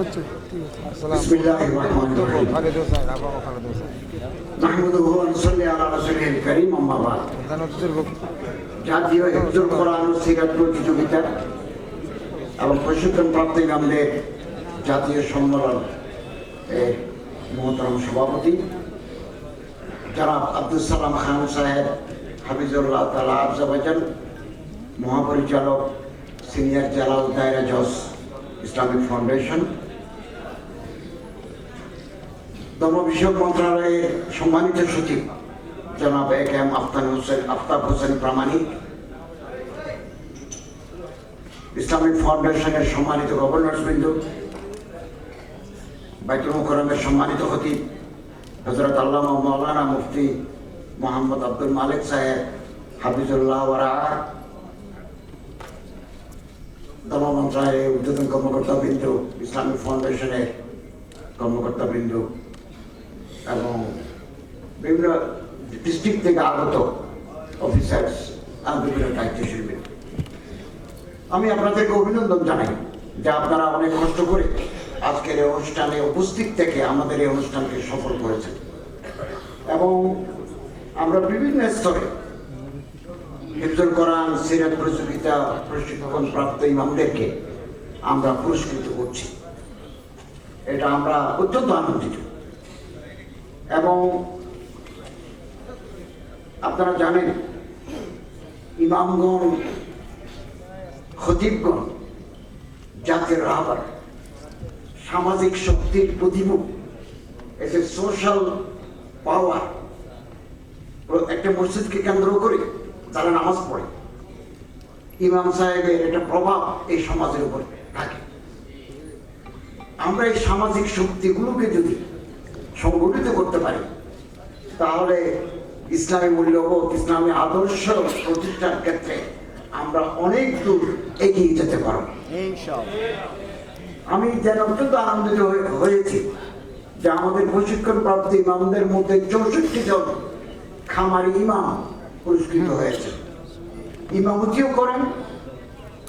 আচ্ছা, জাতীয় এবং প্রশিক্ষণ প্রাপ্তি আমাদের জাতীয় সম্মেলন মহতরম সভাপতি। যারা আব্দুল সালাম খান সাহেব হাফিজুল্লাহ তালা আফজাবাজান মহাপরিচালক সিনিয়র জালাল দায়রা জজ। Islamic foundation. ধর্ম বিষয়ক মন্ত্রণালয়ের সম্মানিত সচিব, জনাব A K M আফতান Hossain Aftab Hossain Pramanik. Islamic ফাউন্ডেশনের সম্মানিত গভর্নর্স বিন্দু, বাইতুল মুকরমের সম্মানিত খতিব হজরত আল্লামা মৌলানা মুফতি মোহাম্মদ আব্দুল মালিক সাহেব, হাফিজুল্লাহ ওরা ধর্ম মন্ত্রণালয়ের কর্মকর্তা বিন্দু, ইসলামিক ফাউন্ডেশনের কর্মকর্তা বিন্দু এবং বিভিন্ন ডিস্ট্রিক্ট থেকে আগত অফিসার্স আর বিভিন্ন দায়িত্বশীল ব্যক্তি। আমি আপনাদেরকে অভিনন্দন জানাই যে আপনারা অনেক কষ্ট করে আজকের এই অনুষ্ঠানে উপস্থিত থেকে আমাদের এই অনুষ্ঠানকে সফল করেছেন এবং আমরা বিভিন্ন স্তরে হিফজুল কোরআন সিরাত প্রতিযোগিতা প্রশিক্ষণ প্রাপ্ত ইমামদেরকে আমরা পুরস্কৃত করছি। এটা আমরা অত্যন্ত আনন্দিত। এবং আপনারা জানেন, ইমামগণ, খতিবগণ, জাতির রাহবার, সামাজিক শক্তির প্রতিমুখ এসে সোশ্যাল পাওয়ার একটা মসজিদকে কেন্দ্র করে তারা নামাজ পড়ে। ইমাম সাহেবের একটা প্রভাব এই সমাজের উপর থাকে। আমরা এই সামাজিক শক্তিগুলোকে যদি সংগঠিত করতে পারি, তাহলে ইসলামী মূল্যবোধ, ইসলামী আদর্শ প্রতিষ্ঠার ক্ষেত্রে আমরা অনেক দূর এগিয়ে যেতে পারব। আমি যেন অত্যন্ত আনন্দিত হয়ে- হয়েছি যে আমাদের প্রশিক্ষণ প্রাপ্ত ইমামদের মধ্যে চৌষট্টি জন খামারি ইমাম পুরস্কৃত হয়েছে। ইমামতিও করেন,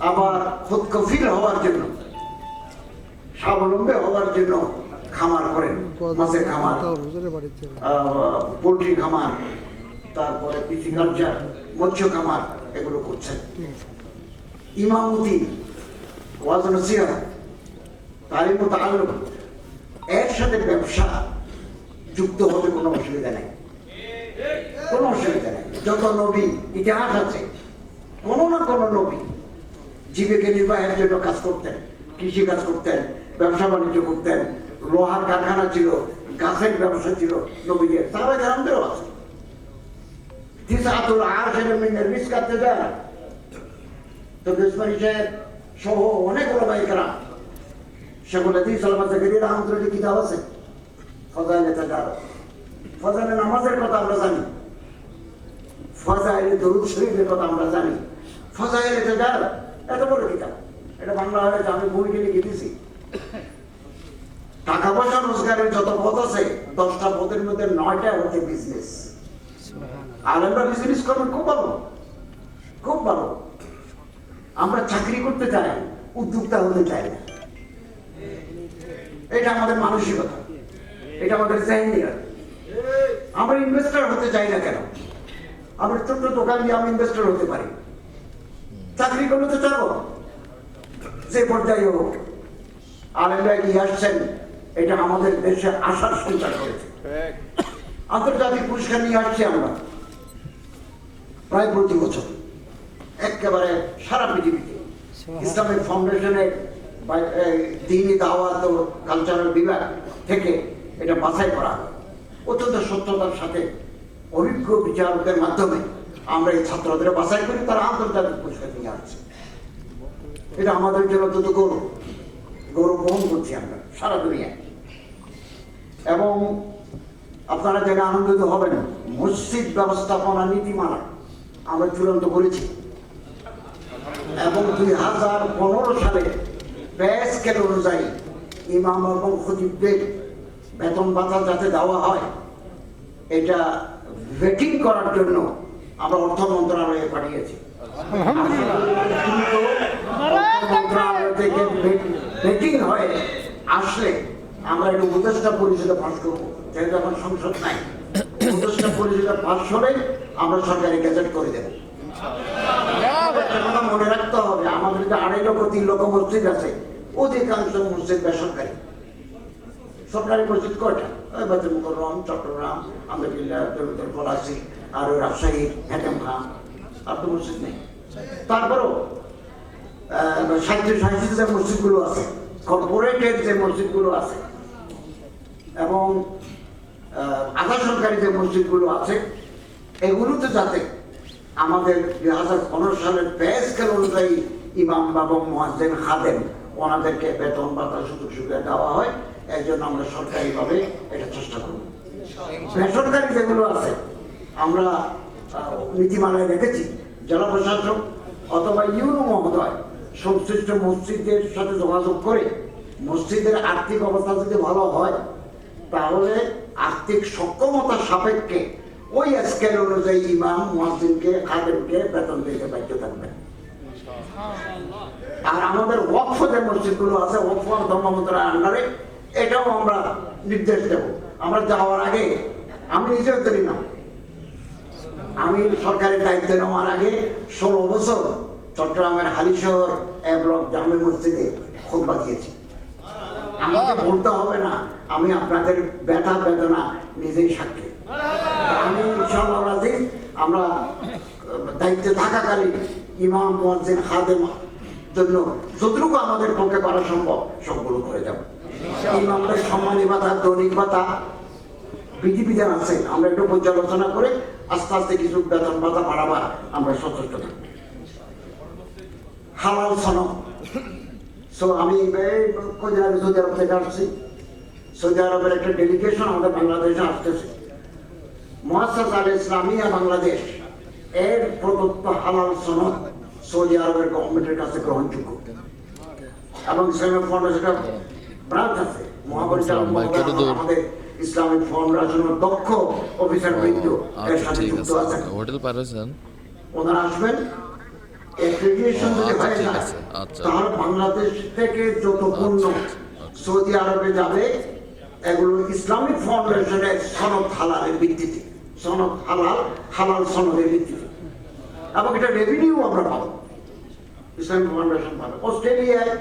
আবার খুদ কফিল হওয়ার জন্য, স্বাবলম্বী হওয়ার জন্য খামার করেন মাছের খামার পোলট্রি খামার, তারপরে পিসিকালচার মৎস্য খামার, এগুলো করছেন। ইমামতি ওয়াজ তারই মতো আলো এর সাথে ব্যবসা যুক্ত হতে কোনো অসুবিধা নেই। কোনো অসুবিধা নেই। যত নবী, ইতিহাস আছে, কোনো না কোনো নবী জীবিকা নির্বাহের জন্য কাজ করতেন, কৃষি কাজ করতেন, ব্যবসা বাণিজ্য করতেন, লোহার কারখানা ছিল, গাছের ব্যবসা ছিল, নবীদের তারা আছে। দেয় তো সহ অনেক কেরাম সেগুলো আছে। কথা আমরা জানি। ফজাইলে দরুদ শরীফের কথা আমরা জানি। ফজাইলে তাজার এত বড় কিতাব। এটা বাংলা হয়েছে আমি টাকা পয়সা রোজগারের যত পথ আছে দশটা পথের মধ্যে নয়টা হচ্ছে বিজনেস বিজনেস করবেন খুব ভালো। খুব ভালো। আমরা চাকরি করতে চাই উদ্যোক্তা হতে চাই না। এটা আমাদের মানসিকতা। এটা আমাদের জাহিনিয়া আমরা ইনভেস্টর হতে চাই না কেন? আমরা ছোট্ট দোকান দিয়ে আমি ইনভেস্টর হতে পারি। চাকরি করলে তো চাবো যে পর্যায়ে হোক আলেমরা এগিয়ে আসছেন এটা আমাদের দেশে আশার সঞ্চার করেছে আন্তর্জাতিক পুরস্কার নিয়ে আসছি আমরা। প্রায় প্রতি বছর। একেবারে সারা পৃথিবীতে। ইসলামিক ফাউন্ডেশনের বা- এই দিনী দাওয়াত ও কালচারাল বিভাগ থেকে এটা বাছাই করা অত্যন্ত সত্যতার সাথে অভিজ্ঞ বিচারকের মাধ্যমে আমরা এই ছাত্রদের বাছাই করি তারা আন্তর্জাতিক পুরস্কার নিয়ে আসছে। এটা আমাদের জন্য অত্যন্ত গৌরব গৌরব বহন করছি আমরা, সারা দুনিয়ায়। এবং আপনারা জেনে আনন্দিত হবেন, মসজিদ ব্যবস্থাপনা নীতিমালা আমরা চূড়ান্ত করেছি। এবং দুই হাজার পনেরো সালে প্যাস স্কেল অনুযায়ী ইমাম এবং খতিবদের বেতন ভাতা যাতে দেওয়া হয়, এটা ভেটিং করার জন্য আমরা অর্থ মন্ত্রণালয়ে পাঠিয়েছি। আসলে আমরা করে মনে রাখতে হবে আমাদের আড়াই লক্ষ, তিন লক্ষ মসজিদ আছে, অধিকাংশ মসজিদ বেসরকারি। সরকারি মসজিদ কয়টা? মুকররম, চট্টগ্রাম আন্দরকিল্লা দেবতর পলাশি আর ওই রাজশাহী হেটেম খান। আর তো মসজিদ নেই? তারপরেও সাহিত্য সাহিত্য যে মসজিদগুলো আছে কর্পোরেটের যে মসজিদগুলো আছে, এবং আধা সরকারি যে মসজিদগুলো আছে, এগুলোতে যাতে আমাদের দুই হাজার পনেরো সালের পে স্কেল অনুযায়ী ইমাম বাবা মোয়াজ্জেন খাদেম, ওনাদেরকে বেতন ভাতা সুযোগ সুবিধা দেওয়া হয়। জন্য আমরা সরকারিভাবে এটা চেষ্টা করব। বেসরকারি যেগুলো আছে, আমরা নীতিমালায় জেলা প্রশাসক অথবা ইউনো মহোদয় সংশ্লিষ্ট মসজিদের সাথে যোগাযোগ করে মসজিদের আর্থিক অবস্থা যদি ভালো হয়, তাহলে আর্থিক সক্ষমতা সাপেক্ষে ওই স্কেল অনুযায়ী ইমাম মুয়াজ্জিনকে খাদেমকে বেতন দিতে বাধ্য থাকবে। আর আমাদের ওয়াকফ যে মসজিদগুলো আছে, ওয়াকফ ধর্ম মন্ত্রণালয়ের আন্ডারে এটাও আমরা নির্দেশ দেব। আমরা যাওয়ার আগে আমি নিজেও করি না। আমি সরকারের দায়িত্ব নেওয়ার আগে ষোলো বছর চট্টগ্রামের হালিশহর এ ব্লক জামে মসজিদে খুব বাঁচিয়েছি আমাকে বলতে হবে না, আমি আপনাদের ব্যথা বেদনা নিজেই সাক্ষী। আমি ইনশাআল্লাহ আমরা দায়িত্বে থাকাকালীন ইমাম, মুয়াজ্জিন, খাদেম জন্য যতটুকু আমাদের পক্ষে করা সম্ভব, সবগুলো করে যাব। ইমামদের সম্মানী ভাতা, দৈনিক ভাতা বিধিবিধান আছে, আমরা একটু পর্যালোচনা করে আস্তে আস্তে কিছু বেতন ভাতা বাড়াবার আমরা সচেষ্ট থাকব। হালাল সনদ। সো আমি সৌদি আরব থেকে আসছি। সৌদি আরবের একটা ডেলিগেশন আমাদের বাংলাদেশে আসতেছে। মহাসাস আল ইসলামিয়া বাংলাদেশ, এর প্রদত্ত হালাল সনদ সৌদি আরবের গভর্নমেন্টের কাছে গ্রহণযোগ্য। এবং ইসলামিক ফাউন্ডেশনের ব্রাঞ্চ আছে। মহাপরিচালক আমাদের ইসলামিক ফাউন্ডেশনের দক্ষ অফিসার বৃন্দ এর আচ্ছা সাথে ঠিক যুক্ত আছে আছেন। হোটেল পারেছেন ওনারা আসবেন। অ্যাক্রিডিটেশন যদি আচ্ছা, হয়ে যায় আচ্ছা। তাহলে বাংলাদেশ থেকে যত পণ্য সৌদি আরবে যাবে এগুলো ইসলামিক ফাউন্ডেশনের সনদ হালালের ভিত্তিতে। সনদ হালাল হালাল সনদের ভিত্তিতে। এবং এটা রেভিনিউ আমরা পাবো। ইসলামিক ফাউন্ডেশন পাবে। অস্ট্রেলিয়ায়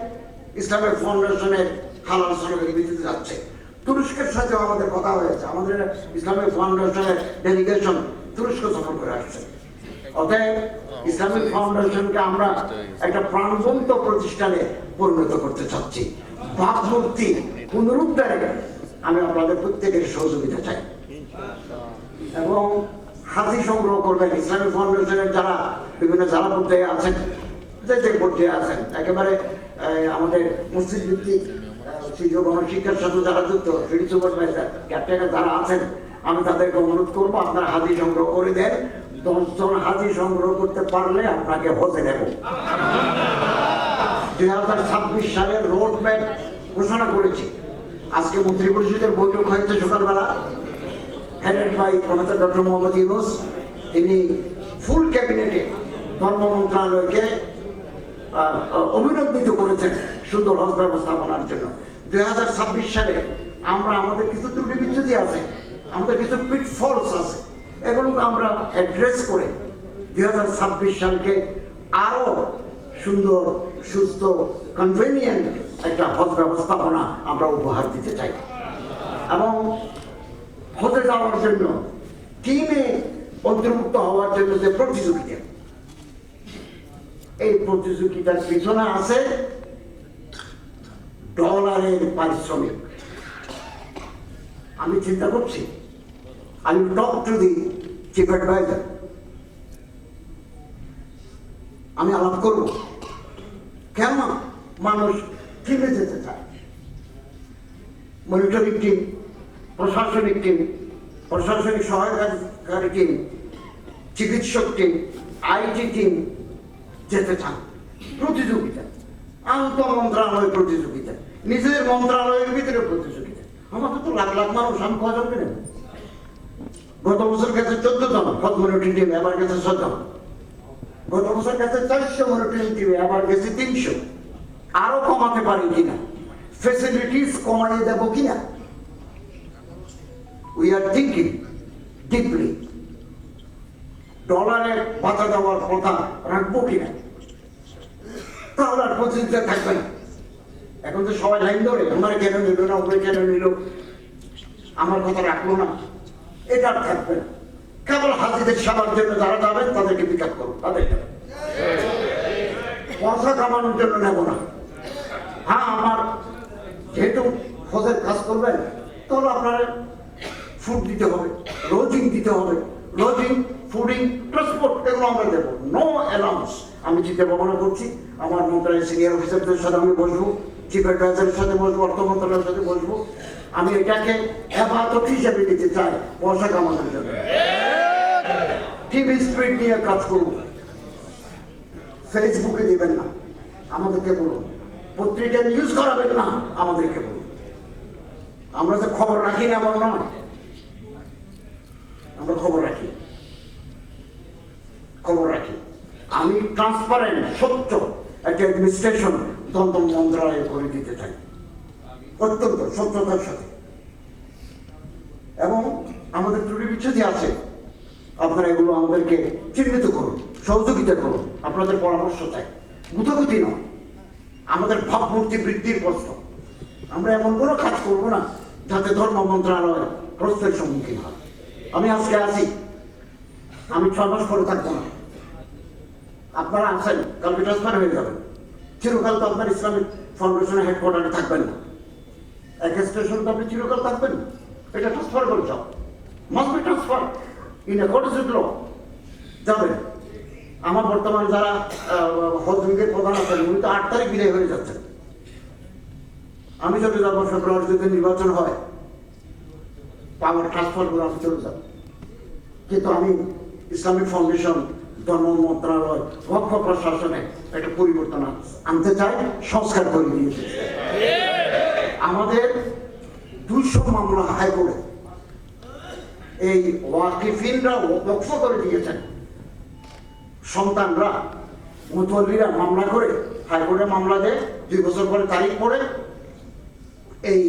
ইসলামিক ফাউন্ডেশনের হালাল যাচ্ছে। তুরস্কের সাথে আমাদের কথা হয়েছে। আমাদের ইসলামিক ফাউন্ডেশনের ডেলিগেশন তুরস্ক সফর করে আসছে। অতএব ইসলামিক ফাউন্ডেশনকে আমরা একটা প্রাণবন্ত প্রতিষ্ঠানে পরিণত করতে চাচ্ছি। ভাবমূর্তি পুনরুদ্ধারে আমি আপনাদের প্রত্যেকের সহযোগিতা চাই। এবং হাতি সংগ্রহ করবেন ইসলামিক ফাউন্ডেশনের যারা বিভিন্ন জেলা পর্যায়ে আছেন, যে যে পর্যায়ে আছেন, একেবারে আমাদের মসজিদ ভিত্তিক গণশিক্ষার সাথে যারা যুক্ত ফিল্ড সুপারভাইজার যারা আছেন, আমি তাদেরকে অনুরোধ করব, আপনারা সংগ্রহ করে দেন। দশজন হাতি সংগ্রহ করতে পারলে আপনাকে হতে দেব দুই হাজার ছাব্বিশ সালের রোড ম্যাপ ঘোষণা করেছি। আজকে মন্ত্রী পরিষদের বৈঠক হয়েছে সকালবেলা। By professor doctor Mohammad Yunus, তিনি ফুল ক্যাবিনেটে ধর্ম মন্ত্রণালয়কে অভিনন্দিত করেছেন সুন্দর হজ ব্যবস্থাপনার জন্য। দুই হাজার ছাব্বিশ সালে আমরা আমাদের কিছু ত্রুটি বিচ্ছুতি আছে, আমাদের কিছু পিটফলস আছে, এগুলোকে আমরা অ্যাড্রেস করে দুই হাজার ছাব্বিশ সালকে আরও সুন্দর, সুস্থ কনভেনিয়েন্ট একটা হজ ব্যবস্থাপনা আমরা উপহার দিতে চাই। এবং হতে যাওয়ার জন্য টিমে অন্তর্ভুক্ত হওয়ার জন্য যে প্রতিযোগিতা, এই প্রতিযোগিতার পিছনে আছে ডলারের পারিশ্রমিক। আমি চিন্তা করছি, আমি talk to the chief adviser আমি আলাপ করব, কেন মানুষ টিমে যেতে চায়? মনিটরিং টিম প্রশাসনিক টিম প্রশাসনিক সহায়তাকারী টিম চিকিৎসক টিম আইটি টিম যেতে চান প্রতিযোগিতা আন্ত মন্ত্রণালয় প্রতিযোগিতা। নিজের মন্ত্রণালয়ের ভিতরে প্রতিযোগিতা। আমাদের তো লাখ লাখ মানুষ, আমি নেব গত বছর গেছে চোদ্দ জন গেছে ছজন গত বছর গেছে চারশো মনিটরিং টিম গেছে তিনশো। আরও কমাতে পারি কিনা? ফেসিলিটিস দেবো কিনা? উই আর থিঙ্কিং ডিপলি ডলারে বাধা দেওয়ার কথা রাখব কিনা? তাহলে আর প্রতিযোগিতা থাকবে না। এখন তো সবাই লাইন ধরে আমার কেন নিল না, ওগুলো কেন নিল? আমার কথা রাখল না। এটা আর থাকবে কেবল হাজিদের সেবার জন্য যারা যাবেন, তাদেরকে পিক আপ করুন তাদেরকে পয়সা কামানোর জন্য নেব না। হ্যাঁ আমার যেহেতু হজের কাজ করবেন, তাহলে আপনার ফুড দিতে হবে লজিং দিতে হবে। লজিং ফুডিং ট্রান্সপোর্ট এগুলো আমরা দেবো। নো অ্যালাউন্স আমি চিন্তা ভাবনা করছি আমার মন্ত্রণালয়ের সিনিয়র অফিসারদের সাথে আমি বসবো। চিফ অ্যাডভাইজারের সাথে বসবো অর্থ মন্ত্রণালয়ের সাথে বসবো আমি এটাকে এবাদত হিসেবে দিতে চাই পয়সা কামানোর জন্য। টিভি স্প্রিট নিয়ে কাজ করব ফেসবুকে দেবেন না, আমাদেরকে বলুন। পত্রিকা নিউজ করাবেন না, আমাদেরকে বলুন। আমরা তো খবর রাখি না এমন নয়। আমরা খবর রাখি। খবর রাখি। আমি ট্রান্সপারেন্ট সত্য, একটা অ্যাডমিনিস্ট্রেশন তন্ত্র মন্ত্রণালয়ে করে দিতে চাই অত্যন্ত, সত্যতার সাথে। এবং আমাদের ত্রুটি বিচ্ছুতি আছে। আপনারা এগুলো আমাদেরকে চিহ্নিত করুন, সহযোগিতা করুন। আপনাদের পরামর্শ চাই। গুতগুতি নয়। আমাদের ভাবমূর্তি বৃদ্ধির প্রশ্ন। আমরা এমন কোনো কাজ করব না যাতে ধর্ম মন্ত্রণালয় প্রশ্নের সম্মুখীন হয়। আমি আজকে আছি আমি ছয় মাস পরে থাকব না। আপনারা আসেন কালকে ট্রান্সফার হয়ে যাবেন। চিরকাল তো আপনার ইসলামিক ফাউন্ডেশনের হেডকোয়ার্টারে থাকবেন না। এক স্টেশন তো আপনি চিরকাল থাকবেন না। এটা ট্রান্সফার করে যাও। Must be transfer in accordance with law আমার বর্তমানে যারা হজ উইকের প্রধান আছেন, উনি তো আট তারিখ বিদায় হয়ে যাচ্ছেন। আমি চলে যাব ফেব্রুয়ারি যদি নির্বাচন হয় পাওয়ার ট্রান্সফার করে আমি চলে যাব কিন্তু আমি ইসলামিক ফাউন্ডেশন ধর্ম মন্ত্রণালয় পক্ষ প্রশাসনে একটা পরিবর্তন আনতে চাই, সংস্কার করে দিয়েছে। আমাদের দুইশো মামলা হাইকোর্টে এই ওয়াকিফিনরা বক্ষ করে দিয়েছেন। সন্তানরা, মুতল্লিরা মামলা করে হাইকোর্টে মামলা দেয়, দুই বছর পরে তারিখ পড়ে। এই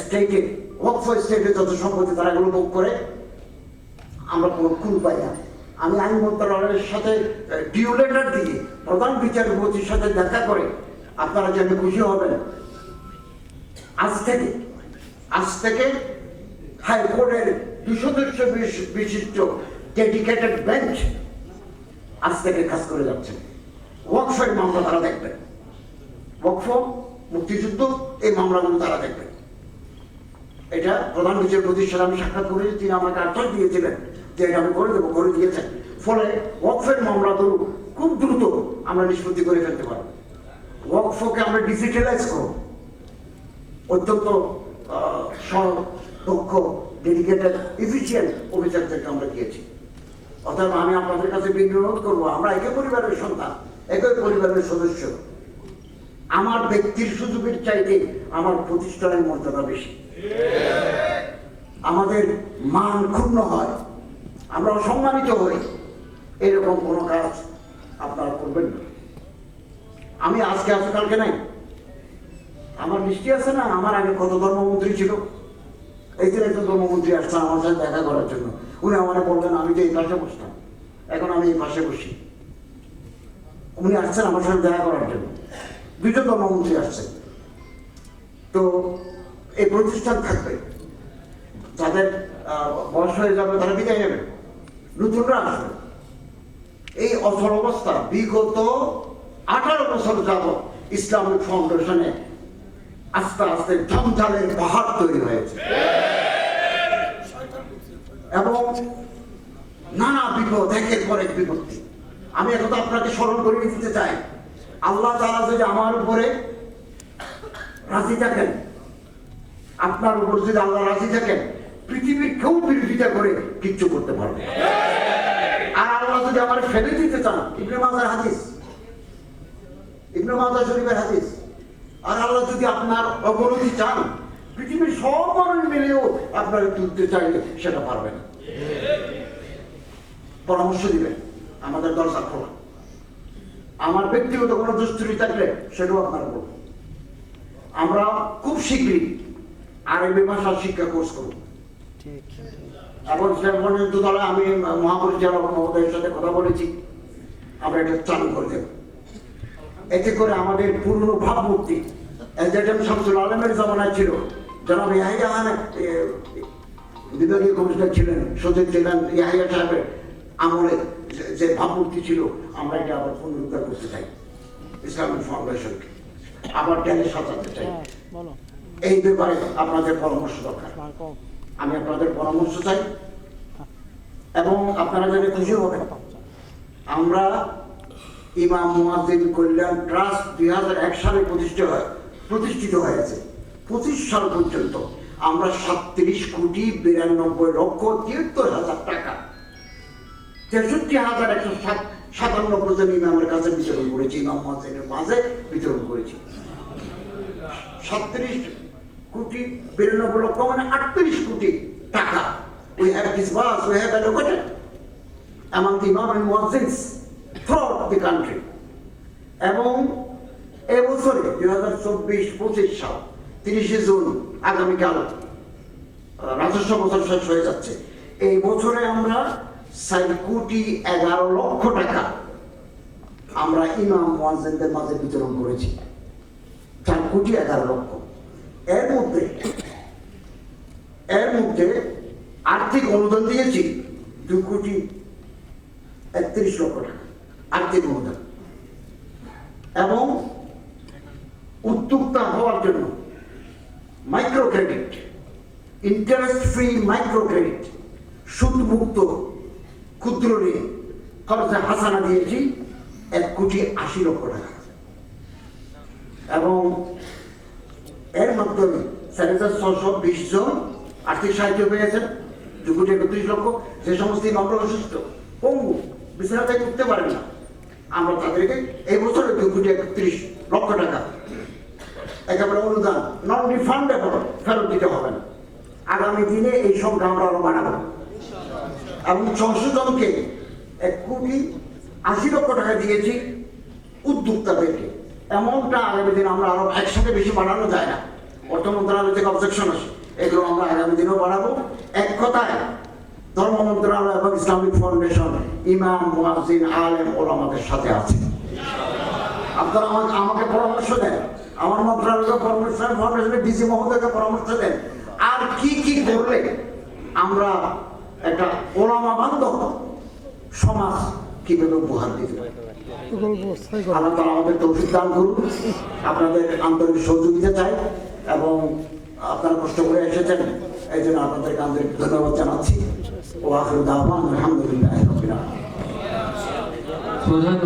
স্টেটে ওয়াকফ স্টেটে যত সম্পত্তি তারা এগুলো ভোগ করে, আমরা কোনো কুল পাই না। আমি আইন মন্ত্রণালয়ের সাথে ডিউ লেটার দিয়ে প্রধান বিচারপতির সাথে দেখা করে আপনারা যেন খুশি হবেন। আজ থেকে আজ থেকে হাইকোর্টের দুই সদস্য বিশ- বিশিষ্ট ডেডিকেটেড বেঞ্চ আজ থেকে কাজ করে যাচ্ছে। ওয়াকফের মামলা তারা দেখবেন ওয়াকফ, মুক্তিযুদ্ধ, এই মামলাগুলো তারা দেখবেন এটা প্রধান বিচারপতির সাথে আমি সাক্ষাৎ করেছি, তিনি আমাকে আশ্বাস দিয়েছিলেন। যে আমি করে দেবো করে দিয়েছেন ফলে ওয়াকফের মামলাগুলো খুব দ্রুত আমরা নিষ্পত্তি করে ফেলতে পারব। ওয়াকফকে আমরা ডিজিটালাইজ করব। অত্যন্ত দক্ষ ডেডিকেটেড ইফিসিয়েন্ট অফিসারদেরকে আমরা দিয়েছি। অর্থাৎ আমি আপনাদের কাছে বিনিয়োগ করব। আমরা একই পরিবারের সন্তান, একই পরিবারের সদস্য। আমার ব্যক্তির সুযোগের চাইতে আমার প্রতিষ্ঠানের মর্যাদা বেশি। আমাদের মান ক্ষুণ্ণ হয়। আমরা অসম্মানিত হই। এরকম কোনো কাজ আপনারা করবেন না। আমি আজকে আছি কালকে নাই। আমার মিষ্টি আছে না, আমার আগে কত ধর্মমন্ত্রী ছিল? এই যে একজন ধর্মমন্ত্রী আসছেন আমার সাথে দেখা করার জন্য। উনি আমার বললেন আমি তো এই পাশে বসতাম। এখন আমি এই পাশে বসি। উনি আসছেন আমার সাথে দেখা করার জন্য। দুজন ধর্মমন্ত্রী আসছেন তো এই প্রতিষ্ঠান থাকবে। যাদের বয়স হয়ে যাবে তারা বিদায় নেবে। নতুনরা আসবে এই অচল অবস্থা বিগত আঠারো বছর যাব ইসলামিক ফাউন্ডেশনে আস্তে আস্তে জঞ্জালের পাহাড় তৈরি হয়েছে। এবং নানা বিপদ, একের পর এক বিপত্তি। আমি এখন আপনাকে স্মরণ করে দিতে চাই। আল্লাহ তালা যদি আমার উপরে রাজি থাকেন, আপনার উপর যদি আল্লাহ রাজি থাকেন কেউ বিরোধিতা করে কিচ্ছু করতে পারবে। আর আল্লাহ যদি আমার ফেলে দিতে চান, ইবনে মাজার হাদিস। ইবনে মাজার শরীফের হাদিস। আর আল্লাহ যদি আপনার অবনতি চান, পৃথিবীর সব মানুষ মিলেও আপনার তুলতে চাইলে সেটা পারবে না। পরামর্শ দিবেন, আমাদের দরজা খোলা। আমার ব্যক্তিগত কোনো দুস্তুরি থাকলে সেটাও আপনারা আমরা খুব শীঘ্রই আরবি ভাষার শিক্ষা কোর্স করব। এখন সে পর্যন্ত তাহলে আমি মহাপরিচালক মহোদয়ের সাথে কথা বলেছি আমরা এটা চালু করে দেব। এতে করে আমাদের পুরনো ভাবমূর্তি এজেডএম শামসুল আলমের জামানায় ছিল। জনাব ইয়াহিয়া বিভাগীয় কমিশনার ছিলেন সচিব ছিলেন ইয়াহিয়া সাহেবের আমলে যে- ভাবমূর্তি ছিল আমরা এটা আবার পুনরুদ্ধার করতে চাই ইসলামিক ফাউন্ডেশনকে। আবার টেনে সাজাতে চাই। হ্যাঁ এই ব্যাপারে আপনাদের পরামর্শ দরকার। আমি আপনাদের পরামর্শ চাই এবং আপনারা জেনে খুশি হবেন। আমরা ইমাম মুয়াজ্জিন কল্যাণ ট্রাস্ট দুই হাজার এক সালে প্রতিষ্ঠিত হয়, প্রতিষ্ঠিত হয়েছে। পঁচিশ সাল পর্যন্ত আমরা সাতত্রিশ কোটি বিরানব্বই লক্ষ তিয়াত্তর হাজার টাকা, তেষট্টি হাজার একশো সাত সাতানব্বই জন ইমামের কাছে বিতরণ করেছি, ইমাম মুয়াজ্জিনের মাঝে বিতরণ করেছি। সাতত্রিশ কোটি বিরানব্বই লক্ষ মানে আটত্রিশ কোটি টাকা। We have disbursed, we have allocated among the Imam and Muazzins throughout the country. এবং এবছরে দুই হাজার চব্বিশ পঁচিশ সাল তিরিশে জুন আগামীকাল রাজস্ব বছর শেষ হয়ে যাচ্ছে। এই বছরে আমরা চার কোটি এগারো লক্ষ টাকা আমরা ইমাম মুয়াজ্জিনদের মাঝে বিতরণ করেছি। চার কোটি এগারো লক্ষ। এর মধ্যে এর মধ্যে আর্থিক অনুদান দিয়েছি দু কোটি একত্রিশ লক্ষ টাকা, আর্থিক অনুদান। এবং উদ্যোক্তা হওয়ার জন্য micro credit interest free micro credit সুদমুক্ত ক্ষুদ্র ঋণ খরচে হাসানা দিয়েছি এক কোটি আশি লক্ষ টাকা। এবং এর মাধ্যমে চার হাজার ছশো বিশ জন আর্থিক সাহায্য পেয়েছেন দু কোটি একত্রিশ লক্ষ। যে সমস্ত মামলা অসুস্থ, পঙ্গু বিছানা থেকে উঠতে পারেন না। আমরা তাদেরকে এই বছরে দু কোটি একত্রিশ লক্ষ টাকা একেবারে অনুদান নন রিফান্ডেবল ফেরত দিতে হবে। না আগামী দিনে এই সংখ্যা আমরা আরও বাড়াবো। এবং জনকে এক কোটি আশি লক্ষ টাকা দিয়েছি উদ্যোক্তাদেরকে। এমনটা আগামী দিন আমরা আরও একসাথে বেশি বাড়ানো যায় না। অর্থ মন্ত্রণালয় থেকে অবজেকশন আসে। এগুলো আমরা আগামী দিনেও বাড়াবো। এক কথায়, ধর্ম মন্ত্রণালয় এবং ইসলামিক ফাউন্ডেশন ইমাম, মুয়াজ্জিন, আলেম, ওলামাদের সাথে আছে। আপনারা আমাকে পরামর্শ দেন। আমার মন্ত্রণালয়কে পরামর্শ দেন ফাউন্ডেশনের ডিসি মহোদয়কে পরামর্শ দেন। আর কি কি করলে আমরা একটা ওলামা বান্ধব সমাজ কীভাবে উপহার দিতে পারি? আল্লাহ তালা আমাদের তৌফিক দান করুন। আপনাদের আন্তরিক সহযোগিতা চাই এবং আপনারা কষ্ট করে এসেছেন এই জন্য আপনাদেরকে আন্তরিক ধন্যবাদ জানাচ্ছি। ও আখরুদ আলহামদুলিল্লাহ প্রধান